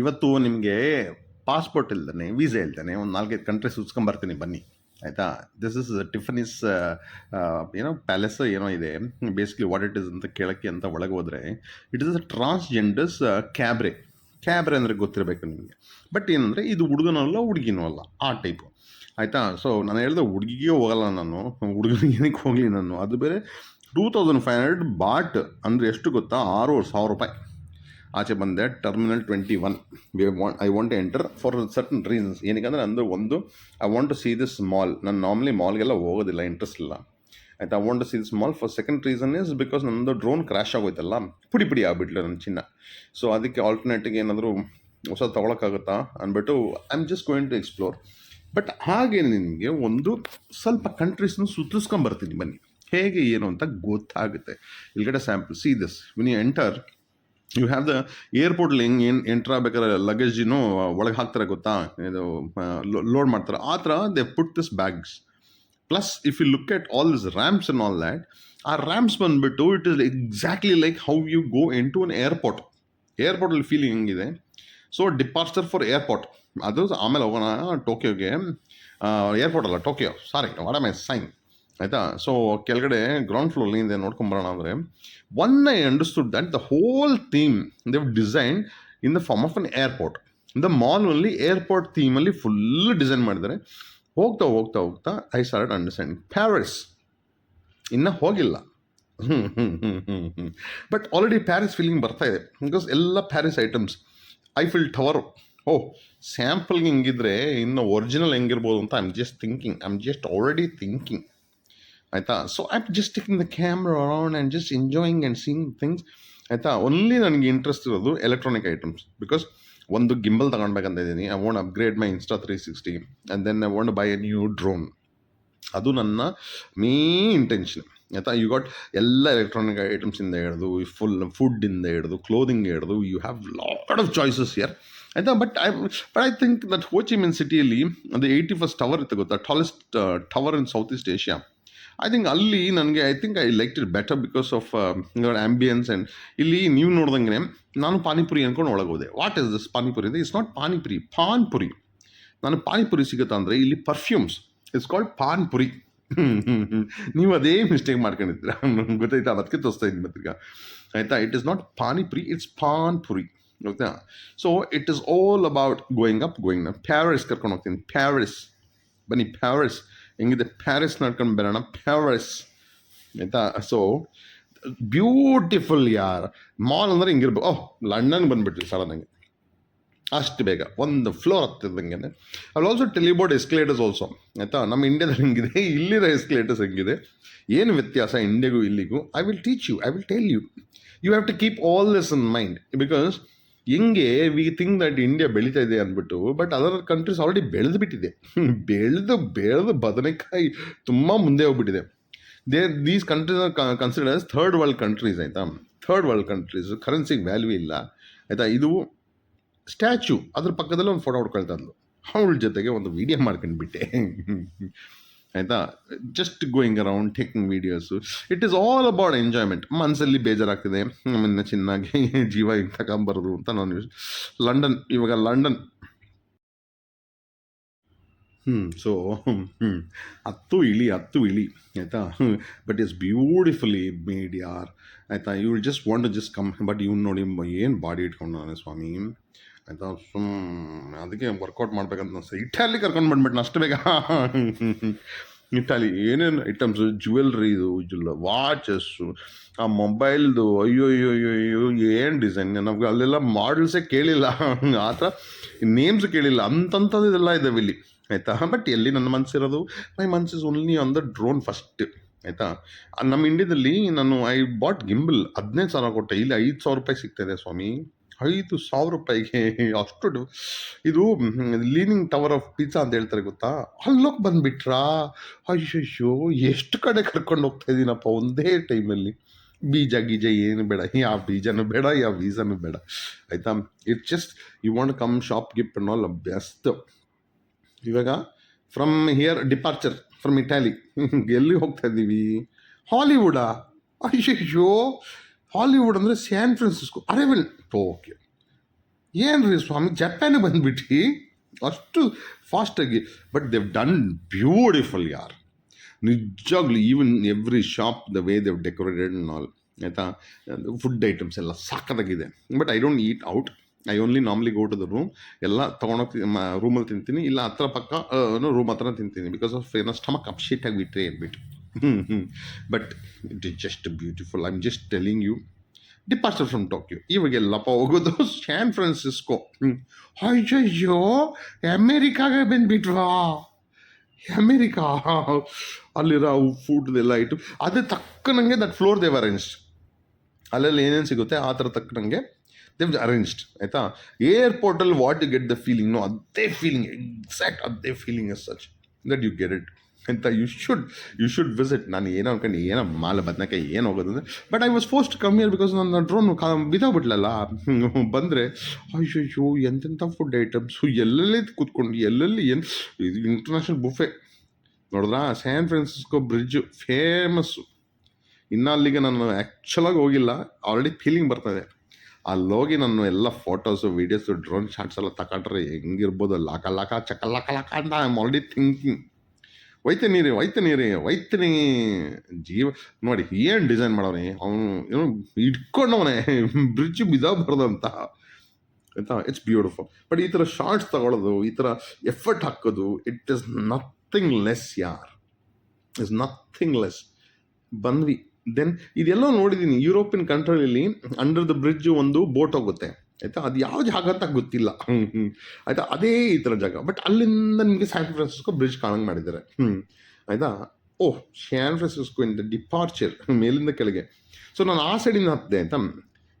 ಇವತ್ತು ನಿಮಗೆ passport ಇಲ್ದಾನೆ visa ಇಲ್ದಾನೆ ಒಂದು ನಾಲ್ಕೈದು ಕಂಟ್ರಿ ಸುಚ್ಕೊಂಬರ್ತೀನಿ ಬನ್ನಿ. ಆಯಿತಾ? ದಿಸ್ ಇಸ್ ಟಿಫನಿಸ್ ಏನೋ ಪ್ಯಾಲೇಸ್ ಏನೋ ಇದೆ. ಬೇಸಿಕ್ಲಿ ವಾಟ್ ಇಟ್ ಇಸ್ ಅಂತ ಕೇಳೋಕ್ಕೆ ಅಂತ ಒಳಗೆ ಹೋದರೆ it is a transgenders cabaret cabaret ಅಂದರೆ ಗೊತ್ತಿರಬೇಕು ನಿಮಗೆ. ಬಟ್ ಏನಂದರೆ ಇದು ಹುಡುಗನೂ ಅಲ್ಲ, ಹುಡುಗಿನೂ ಅಲ್ಲ. ಆ ಟೈಪು ಆಯಿತಾ? ಸೊ ನಾನು ಹೇಳಿದೆ ಹುಡುಗಿಗೆ ಹೋಗಲ್ಲ ನಾನು. ಹುಡುಗನಿಗೆ ಹೋಗಲಿ ನಾನು? ಅದು ಬೇರೆ two thousand five hundred baht ಅಂದರೆ ಎಷ್ಟು ಗೊತ್ತಾ? ಆರೂವರೆ ಸಾವಿರ ರೂಪಾಯಿ. ಆಚೆ ಬಂದೆ terminal twenty one want I want enter for certain reasons ಏನಕ್ಕೆ ಅಂದರೆ ಒಂದು I want to see this mall ನಾನು ನಾರ್ಮಲಿ ಮಾಲ್ಗೆಲ್ಲ ಹೋಗೋದಿಲ್ಲ ಇಂಟ್ರೆಸ್ಟ್ ಇಲ್ಲ. ಆಯ್ತು I want to see this mall for second reason is because ನನ್ನದು ಡ್ರೋನ್ ಕ್ರ್ಯಾಶ್ ಆಗೋಯ್ತಲ್ಲ, ಪುಡಿ ಪುಡಿ ಆಗಿಬಿಟ್ಲು ನನ್ನ ಚಿನ್ನ. ಸೊ ಅದಕ್ಕೆ ಆಲ್ಟರ್ನೇಟಿಗೆ ಏನಾದರೂ ಹೊಸ ತೊಗೊಳಕ್ಕಾಗುತ್ತಾ ಅಂದ್ಬಿಟ್ಟು I am just going to explore but ಹಾಗೆ ನಿಮಗೆ ಒಂದು ಸ್ವಲ್ಪ ಕಂಟ್ರೀಸ್ನ ಸುತ್ತಿಸ್ಕೊಂಬರ್ತೀನಿ ಬನ್ನಿ. ಹೇಗೆ ಏನು ಅಂತ ಗೊತ್ತಾಗುತ್ತೆ. ಇಲ್ಗಡೆ sample see this when you enter you have the ಏರ್ಪೋರ್ಟ್ಲಿ ಹೆಂಗೆ ಏನು ಎಂಟ್ರ್ ಆಗ್ಬೇಕಾದ್ರೆ ಲಗೇಜಿನೂ ಒಳಗೆ ಹಾಕ್ತಾರೆ ಗೊತ್ತಾ? ಇದು ಲೋಡ್ ಮಾಡ್ತಾರೆ. ಆ ಥರ they put this bags plus if you look at all this ramps and all that ಆ ರ್ಯಾಮ್ಸ್ ಬಂದುಬಿಟ್ಟು it is exactly like how you go in to an airport ಏರ್ಪೋರ್ಟಲ್ಲಿ feeling ಹೆಂಗಿದೆ? ಸೊ ಡಿಪಾರ್ಚರ್ ಫಾರ್ ಏರ್ಪೋರ್ಟ್ ಅದು ಆಮೇಲೆ ಹೋಗೋಣ ಟೋಕಿಯೋಗೆ airport ಅಲ್ಲ Tokyo sorry what my sign ಆಯಿತಾ? So ಕೆಳಗಡೆ ಗ್ರೌಂಡ್ ಫ್ಲೋರ್ಲಿಂದ ನೋಡ್ಕೊಂಬರೋಣ ಅಂದರೆ one I understood that the whole theme they design in the form of an airport the ಮಾಲ್ನಲ್ಲಿ airport ಥೀಮಲ್ಲಿ ಫುಲ್ ಡಿಸೈನ್ ಮಾಡಿದ್ದಾರೆ. ಹೋಗ್ತಾ ಹೋಗ್ತಾ ಹೋಗ್ತಾ ಐ ಸಾರ್ಟ್ ಅಂಡರ್ಸ್ಟ್ಯಾಂಡ್ ಪ್ಯಾರಿಸ್ ಇನ್ನು ಹೋಗಿಲ್ಲ. ಹ್ಞೂ ಹ್ಞೂ ಹ್ಞೂ ಹ್ಞೂ ಹ್ಞೂ ಬಟ್ ಆಲ್ರೆಡಿ ಪ್ಯಾರಿಸ್ ಫೀಲಿಂಗ್ ಬರ್ತಾ ಇದೆ. ಬಿಕಾಸ್ ಎಲ್ಲ Paris items Eiffel tower oh ಸ್ಯಾಂಪಲ್ಗೆ ಹಿಂಗಿದ್ರೆ ಇನ್ನು ಒರಿಜಿನಲ್ ಹೆಂಗಿರ್ಬೋದು ಅಂತ I am just thinking I am just already thinking ಆಯಿತಾ so I just taking the camera around and just enjoying and seeing things ಆಯಿತಾ ಓನ್ಲಿ ನನಗೆ ಇಂಟ್ರೆಸ್ಟ್ ಇರೋದು ಎಲೆಕ್ಟ್ರಾನಿಕ್ ಐಟಮ್ಸ್ ಬಿಕಾಸ್ ಒಂದು ಗಿಂಬಲ್ ತಗೊಳ್ಬೇಕಂತ ಇದ್ದೀನಿ. I want upgrade my Insta three sixty and then I want buy a new drone ಅದು ನನ್ನ main intention ಆಯಿತಾ you got ಎಲ್ಲ ಎಲೆಕ್ಟ್ರಾನಿಕ್ ಐಟಮ್ಸಿಂದ ಹಿಡಿದು ಫುಲ್ ಫುಡ್ಡಿಂದ ಹಿಡಿದು ಕ್ಲೋದಿಂಗ್ ಹಿಡಿದು you have lot of choices here ಆಯಿತಾ but I but I think that Ho Chi Minh ಸಿಟಿಯಲ್ಲಿ ಅದು ಏಯ್ಟಿ ಫಸ್ಟ್ ಟವರ್ ಇತ್ತು ಗೊತ್ತಾ? Tallest tower in South East Asia I think ಅಲ್ಲಿ ನನಗೆ I think I like it better because of ambiance and ಇಲ್ಲಿ ನೀವು ನೋಡ್ದಂಗೆ ನಾನು ಪಾನಿಪುರಿ ಅಂದ್ಕೊಂಡು ಒಳಗೆ ಹೋದೆ. ವಾಟ್ ಇಸ್ ದಿಸ್ ಪಾನಿಪುರಿ ಅಂದರೆ ಇಟ್ಸ್ ನಾಟ್ ಪಾನಿಪುರಿ, ಪಾನ್ಪುರಿ. ನಾನು ಪಾನಿಪುರಿ ಸಿಗುತ್ತಾ ಅಂದರೆ ಇಲ್ಲಿ ಪರ್ಫ್ಯೂಮ್ಸ್ ಇಟ್ಸ್ ಕಾಲ್ಡ್ ಪಾನ್ಪುರಿ. ನೀವು ಅದೇ ಮಿಸ್ಟೇಕ್ ಮಾಡ್ಕೊಂಡಿದ್ದೀರಾ. ನಮ್ಗೆ ಗೊತ್ತಾಯ್ತಾ ಅದಕ್ಕೆ ತೋರಿಸ್ತಾ ಇದ್ದೀನಿ ಮತ್ತೀಗ ಆಯಿತಾ? It is not panipuri it's panpuri. ಗೊತ್ತಾ so it is all about going up going up Paris ಕರ್ಕೊಂಡು ಹೋಗ್ತೀನಿ. ಪ್ಯಾರಿಸ್ ಬನ್ನಿ ಪ್ಯಾರಿಸ್ ಹೆಂಗಿದೆ? ಪ್ಯಾರಿಸ್ ನಡ್ಕೊಂಡು ಬರೋಣ. ಪ್ಯಾರಿಸ್. ಆಯಿತಾ? ಸೊ ಬ್ಯೂಟಿಫುಲ್ ಯಾರ್? ಮಾಲ್ ಅಂದರೆ ಹಿಂಗಿರ್ಬೇಕು ಓಹ್ ಲಂಡನ್ ಬಂದುಬಿಟ್ರಿ ನನಗೆ ಅಷ್ಟು ಬೇಗ. ಒಂದು ಫ್ಲೋರ್ ಹತ್ತಿದಂಗೆ ಅಲ್ಲಿ ಆಲ್ಸೋ ಟೆಲಿಬೋರ್ಡ್ ಎಸ್ಕಲೇಟರ್ಸ್ ಆಲ್ಸೋ ಆಯಿತಾ? ನಮ್ಮ ಇಂಡಿಯಾದಲ್ಲಿ ಹೆಂಗಿದೆ? ಇಲ್ಲಿರೋ ಎಸ್ಕಲೇಟರ್ಸ್ ಹೆಂಗಿದೆ? ಏನು ವ್ಯತ್ಯಾಸ ಇಂಡಿಯಾಗೂ ಇಲ್ಲಿಗೂ? I will teach you I will tell you you have to keep all this in mind because ಹೆಂಗೆ ವಿ ಥಿಂಕ್ ದಟ್ ಇಂಡಿಯಾ ಬೆಳೀತಾ ಇದೆ ಅಂದ್ಬಿಟ್ಟು ಬಟ್ ಅದರ್ ಕಂಟ್ರೀಸ್ ಆಲ್ರೆಡಿ ಬೆಳೆದು ಬಿಟ್ಟಿದೆ. ಬೆಳೆದು ಬೆಳೆದು ಬದನೆಕಾಯಿ ತುಂಬ ಮುಂದೆ ಹೋಗ್ಬಿಟ್ಟಿದೆ. They these countries considers third world countries ಆಯಿತಾ? ಥರ್ಡ್ ವರ್ಲ್ಡ್ ಕಂಟ್ರೀಸ್ ಕರೆನ್ಸಿಗೆ ವ್ಯಾಲ್ಯೂ ಇಲ್ಲ, ಆಯಿತಾ? ಇದು ಸ್ಟ್ಯಾಚ್ಯೂ ಅದ್ರ ಪಕ್ಕದಲ್ಲಿ ಒಂದು ಫೋಟೋ ಹೊಡ್ಕೊಳ್ತಾ ಅವಳ ಜೊತೆಗೆ ಒಂದು ವೀಡಿಯೋ ಮಾಡ್ಕೊಂಡ್ಬಿಟ್ಟೆ. ಆಯಿತಾ? Just going around taking videos it is all about enjoyment ಮನಸ್ಸಲ್ಲಿ ಬೇಜಾರಾಗ್ತಿದೆ. ನಮ್ಮನ್ನ ಚೆನ್ನಾಗಿ ಜೀವ ಹಿಂಗೆ ತಗೊಂಬರೋದು ಅಂತ ನಾನು ಲಂಡನ್, ಇವಾಗ ಲಂಡನ್. ಹ್ಞೂ ಸೊ ಹ್ಞೂ ಹತ್ತು ಇಳಿ ಹತ್ತು ಇಳಿ, ಆಯಿತಾ? ಬಟ್ ಇಸ್ ಬ್ಯೂಟಿಫುಲಿ ಮೇಡ್ ಯಾರ್? ಆಯಿತಾ? You will just want to just come but ಇವ್ನು ನೋಡಿ, ಏನು ಬಾಡಿ ಇಟ್ಕೊಂಡು ನಾನು ಸ್ವಾಮಿ? ಆಯಿತಾ? ಸುಮ್, ಅದಕ್ಕೆ ವರ್ಕೌಟ್ ಮಾಡ್ಬೇಕಂತ ಅನಿಸ್ತು ಇಟ್ಟಾಲಿ ಕರ್ಕೊಂಡು ಬಂದ್ಬಿಟ್ಟು ಅಷ್ಟು ಬೇಗ? ಇಟ್ಟಾಲಿ ಏನೇನು ಐಟಮ್ಸ್ ಜ್ಯುವೆಲ್ರಿ ಇದು ಜುಲ್ಲ ವಾಚಸ್ಸು ಆ ಮೊಬೈಲ್ದು ಅಯ್ಯೋ ಅಯ್ಯೋ ಅಯ್ಯೋ ಅಯ್ಯೋ ಏನು ಡಿಸೈನ್ ನಮ್ಗೆ ಅಲ್ಲೆಲ್ಲ ಮಾಡಲ್ಸೇ ಕೇಳಿಲ್ಲ. ಆ ಥರ ನೇಮ್ಸ್ ಕೇಳಿಲ್ಲ. ಅಂತಂಥದ್ದು ಇದೆಲ್ಲ ಇದ್ದಾವೆ ಇಲ್ಲಿ, ಆಯಿತಾ? ಬಟ್ ಎಲ್ಲಿ ನನ್ನ ಮನಸ್ಸಿರೋದು ಮೈ ಮನ್ಸ್ is only on the drone first ಆಯಿತಾ? ನಮ್ಮ ಇಂಡಿಯಾದಲ್ಲಿ ನಾನು ಐ ಬಾಟ್ ಗಿಂಬಲ್ ಹದಿನೈದು ಸಾವಿರ ಕೊಟ್ಟೆ. ಇಲ್ಲಿ ಐದು ಸಾವಿರ ರೂಪಾಯಿ ಸಿಗ್ತಾಯಿದೆ ಸ್ವಾಮಿ. ಐದು ಸಾವಿರ ರೂಪಾಯಿಗೆ ಅಷ್ಟು ಇದು ಲೀನಿಂಗ್ ಟವರ್ ಆಫ್ ಪಿಜ್ಜಾ ಅಂತ ಹೇಳ್ತಾರೆ ಗೊತ್ತಾ? ಅಲ್ಲೋಗಿ ಬಂದುಬಿಟ್ರಾ? ಅಯ್ಯಯ್ಯೋ, ಎಷ್ಟು ಕಡೆ ಕರ್ಕೊಂಡು ಹೋಗ್ತಾ ಇದ್ದೀನಪ್ಪ ಒಂದೇ ಟೈಮಲ್ಲಿ. ಬೀಜ, ಗೀಜ ಏನು ಬೇಡ. ಯಾವ ಬೀಜನೂ ಬೇಡ ಯಾವ ವೀಸನೂ ಬೇಡ. ಆಯಿತಾ? It's just you want come shop gift and all best ಇವಾಗ from here departure from Italy ಎಲ್ಲಿ ಹೋಗ್ತಾ ಇದ್ದೀವಿ ಹಾಲಿವುಡಾ ಅಯ್ಯಯ್ಯೋ ಹಾಲಿವುಡ್ ಅಂದರೆ ಸ್ಯಾನ್ ಫ್ರಾನ್ಸಿಸ್ಕೋ ಅರೇವೆಲ್ ಟೋಕಿಯೋ ಏನು ರೀ ಸ್ವಾಮಿ? ಜಪಾನಿಗೆ ಬಂದುಬಿಟ್ಟು ಅಷ್ಟು ಫಾಸ್ಟಾಗಿ ಬಟ್ ದೇವ್ ಡನ್ ಬ್ಯೂಟಿಫುಲ್ ಯಾರ್. ನಿಜವಾಗ್ಲೂ even every shop the way they decorated all ಆಯಿತಾ? ಫುಡ್ ಐಟಮ್ಸ್ ಎಲ್ಲ ಸಾಕದಾಗಿದೆ but I don't eat out I only normally go to the room ಎಲ್ಲ ತೊಗೊಂಡೋಗಿ ರೂಮಲ್ಲಿ ತಿಂತೀನಿ. ಇಲ್ಲ ಹತ್ರ ಪಕ್ಕ ರೂಮ್ ಹತ್ರ ತಿಂತೀನಿ. ಬಿಕಾಸ್ ಆಫ್ ಏನೋ ಸ್ಟಮಕ್ ಅಪ್ಶೀಟ್ ಆಗಿಬಿಟ್ರೆ ಅಂದ್ಬಿಟ್ಟು. ಹ್ಞೂ ಹ್ಞೂ but it is just beautiful I am just telling you departure from Tokyo ಇವಾಗೆಲ್ಲಪ್ಪ ಹೋಗೋದು ಸ್ಯಾನ್ ಫ್ರಾನ್ಸಿಸ್ಕೋ ಅಯ್ಯಯ್ಯೋ ಅಮೇರಿಕಾಗೆ ಬಂದ್ಬಿಟ್ವಾ ಅಮೇರಿಕಾ? ಅಲ್ಲಿರೋ ಫುಡ್ದೆಲ್ಲ ಐಟು ಅದೇ ತಕ್ಕನಂಗೆ ದಟ್ ಫ್ಲೋರ್ ದೇವ್ ಅರೇಂಜ್ಡ್ ಅಲ್ಲೆಲ್ಲ ಏನೇನು ಸಿಗುತ್ತೆ, ಆ ಥರ ತಕ್ಕನಂಗೆ ದೇವ್ ಅರೇಂಜ್ಡ್ ಆಯಿತಾ? ಏರ್ಪೋರ್ಟಲ್ಲಿ what you get the feeling no ಅದೇ ಫೀಲಿಂಗ್ ಎಕ್ಸಾಕ್ಟ್ ಅದೇ feeling as such that you get it ಅಂತ you should you should visit ನಾನು ಏನೋ ಅನ್ಕೊಂಡು, ಏನೋ ಮಾಲ ಬದನೆಕಾಯಿ ಏನು ಹೋಗೋದು ಅಂದರೆ ಬಟ್ ಐ ವಾಸ್ ಫೋಸ್ಟ್ ಕಮ್ಮಿ ಇಯರ್ ಬಿಕಾಸ್ ನನ್ನ ಡ್ರೋನ್ ಬಿದ್ದೋಗ್ಬಿಟ್ಲಲ್ಲ. ಬಂದರೆ ಅಯ್ಯೋ ಎಂತೆಂಥ ಫುಡ್ ಐಟಮ್ಸು ಎಲ್ಲೆಲ್ಲಿ ಕೂತ್ಕೊಂಡು, ಎಲ್ಲೆಲ್ಲಿ ಏನು? ಇದು ಇಂಟರ್ನ್ಯಾಷನಲ್ ಬುಫೆ ನೋಡಿದ್ರಾ? ಸ್ಯಾನ್ ಫ್ರಾನ್ಸಿಸ್ಕೋ ಬ್ರಿಡ್ಜು ಫೇಮಸ್ಸು ಇನ್ನು ಅಲ್ಲಿಗೆ ನಾನು ಆ್ಯಕ್ಚುಲಾಗಿ ಹೋಗಿಲ್ಲ. ಆಲ್ರೆಡಿ ಫೀಲಿಂಗ್ ಬರ್ತದೆ ಅಲ್ಲೋಗಿ ನಾನು ಎಲ್ಲ ಫೋಟೋಸು ವೀಡಿಯೋಸು ಡ್ರೋನ್ ಶಾಟ್ಸ್ ಎಲ್ಲ ತಗೊಂಡ್ರೆ ಹೆಂಗಿರ್ಬೋದು? ಲಾಕ ಲಾಕ, ಚಕ, ಲಾಕ ಲಾಕ ಅಂತ ಐ ಆಮ್ ಆಲ್ರೆಡಿ ಥಿಂಕಿಂಗ್ ಒಯ್ತೀನಿ ರೀ ಒಯ್ತೀನಿ ರೀ ಒಯ್ತೀನಿ ಜೀವ, ನೋಡಿ ಏನು ಡಿಸೈನ್ ಮಾಡವ್ರಿ ಅವನು ಏನು ಇಟ್ಕೊಂಡವನೇ ಬ್ರಿಡ್ಜ್ ಬಿದ್ದೋಗ್ಬಾರ್ದು ಆಯ್ತಾ? ಇಟ್ಸ್ ಬ್ಯೂಟಿಫುಲ್ ಬಟ್ ಈ ಥರ ಶಾರ್ಟ್ಸ್ ತಗೊಳ್ಳೋದು ಈ ಥರ ಎಫರ್ಟ್ ಹಾಕೋದು ಇಟ್ ಇಸ್ ನಥಿಂಗ್ ಲೆಸ್ ಯಾರ್? ಇಸ್ ನಥಿಂಗ್ ಲೆಸ್ ಬಂದ್ವಿ. ದೆನ್ ಇದೆಲ್ಲ ನೋಡಿದ್ದೀನಿ ಯುರೋಪಿಯನ್ ಕಂಟ್ರಿಯಲ್ಲಿ ಅಂಡರ್ ದ ಬ್ರಿಡ್ಜ್ ಒಂದು ಬೋಟ್ ಹೋಗುತ್ತೆ. ಆಯಿತಾ? ಅದು ಯಾವ ಜಾಗ ಅಂತ ಗೊತ್ತಿಲ್ಲ. ಆಯಿತಾ? ಅದೇ ಈ ಥರ ಜಾಗ. ಬಟ್ ಅಲ್ಲಿಂದ ನಿಮಗೆ ಸ್ಯಾನ್ ಫ್ರಾನ್ಸಿಸ್ಕೋ ಬ್ರಿಡ್ಜ್ ಕಾಣಂಗೆ ಮಾಡಿದ್ದಾರೆ. ಹ್ಞೂ ಆಯಿತಾ? ಓಹ್ San Francisco in the departure ಮೇಲಿಂದ ಕೆಳಗೆ. ಸೊ ನಾನು ಆ ಸೈಡಿಂದ ಹತ್ತಿದೆ ಆಯ್ತಾ?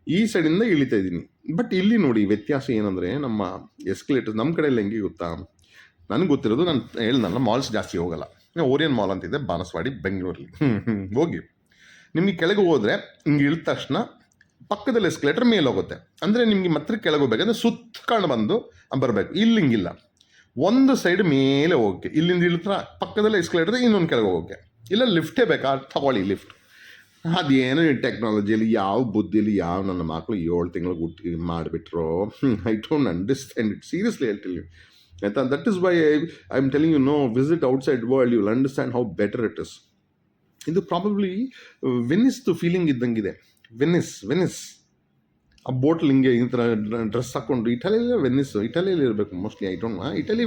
ಈ ಸೈಡಿಂದ ಇಳಿತಾ ಇದ್ದೀನಿ. ಬಟ್ ಇಲ್ಲಿ ನೋಡಿ ವ್ಯತ್ಯಾಸ ಏನಂದರೆ ನಮ್ಮ ಎಸ್ಕಲೇಟರ್ ನಮ್ಮ ಕಡೆಯಲ್ಲಿ ಹೆಂಗೆ ಗೊತ್ತಾ? ನನಗೆ ಗೊತ್ತಿರೋದು ನಾನು ಹೇಳ್ದಲ್ಲ ಮಾಲ್ಸ್ ಜಾಸ್ತಿ ಹೋಗಲ್ಲ. ಓರಿಯನ್ ಮಾಲ್ ಅಂತಿದೆ ಬಾನಸ್ವಾಡಿ ಬೆಂಗಳೂರಲ್ಲಿ ಹೋಗಿ. ನಿಮಗೆ ಕೆಳಗೆ ಹೋದರೆ ಹಿಂಗೆ ಇಳಿದ ತಕ್ಷಣ ಪಕ್ಕದಲ್ಲಿ ಎಸ್ಕಲೇಟರ್ ಮೇಲೆ ಹೋಗುತ್ತೆ. ಅಂದರೆ ನಿಮಗೆ ಮತ್ತೆ ಕೆಳಗೆ ಹೋಗ್ಬೇಕಂದ್ರೆ ಸುತ್ತಕೊಂಡು ಬಂದು ಬರಬೇಕು. ಇಲ್ಲಿ ಹಿಂಗಿಲ್ಲ ಒಂದು ಸೈಡ್ ಮೇಲೆ ಹೋಗೋಕ್ಕೆ. ಇಲ್ಲಿಂದ ಇಳಿತ್ರ ಪಕ್ಕದಲ್ಲೇ ಎಸ್ಕಲೇಟರ್ ಇನ್ನೊಂದು ಕೆಳಗೆ ಹೋಗೋಕ್ಕೆ. ಇಲ್ಲ ಲಿಫ್ಟೇ ಬೇಕಾ? ತಗೊಳ್ಳಿ ಲಿಫ್ಟ್ ಅದೇನು ಟೆಕ್ನಾಲಜಿಯಲ್ಲಿ ಯಾವ ಬುದ್ಧಿಲಿ ಯಾವ ನನ್ನ ಮಕ್ಕಳು ಏಳು ತಿಂಗಳು ಹುಟ್ಟಿ ಮಾಡಿಬಿಟ್ರೋ? I don't understand it seriously ಹೇಳ್ತೀನಿ ಆಯ್ತಾ that is why I am telling you know visit outside world you will understand how better it is ಇದು ಪ್ರಾಬಬ್ಲಿ ದು ಫೀಲಿಂಗ್ ಇದ್ದಂಗಿದೆ. ವೆನಿಸ್ ವೆನಿಸ್ ಆ ಬೋಟ್ಲ್ ಹಿಂಗೆ ಈ ಥರ ಡ್ರೆಸ್ ಹಾಕ್ಕೊಂಡು ಇಟಲಿಯಲ್ಲೇ ವೆನ್ನಿಸ್ ಇಟಲಿಯಲ್ಲಿ ಇರಬೇಕು ಮೋಸ್ಟ್ಲಿ ಐ ಡೋಂಟ್ ಇಟಲಿ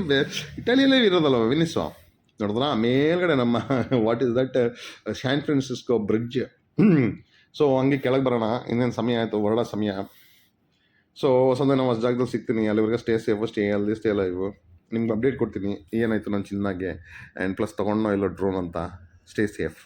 ಇಟಲಿಯಲ್ಲೇ ಇರೋದಲ್ಲ ವೆನ್ನಿಸ್ಸು ನೋಡಿದ್ರ? ಮೇಲ್ಗಡೆ ನಮ್ಮ what is that San Francisco bridge so ಹಂಗೆ ಕೆಳಗೆ ಬರೋಣ. ಇನ್ನೇನು ಸಮಯ ಆಯಿತು? ಹೊರಡೋ ಸಮಯ. ಸೊ ಹೊಸದ ನಾವು ಅಷ್ಟು ಜಾಗದಲ್ಲಿ ಸಿಗ್ತೀನಿ. ಅಲ್ಲಿವರೆಗೆ ಸ್ಟೇ ಸೇಫ್ ಸ್ಟೇ ಅಲ್ಲಿ ಸ್ಟೇ ಲೈವ್ ನಿಮ್ಗೆ ಅಪ್ಡೇಟ್ ಕೊಡ್ತೀನಿ. ಏನಾಯಿತು ನಾನು ಚಿನ್ನಾಗೆ? ಆ್ಯಂಡ್ ಪ್ಲಸ್ ತೊಗೊಂಡೋ ಇಲ್ಲೋ ಡ್ರೋನ್ ಅಂತ? Stay safe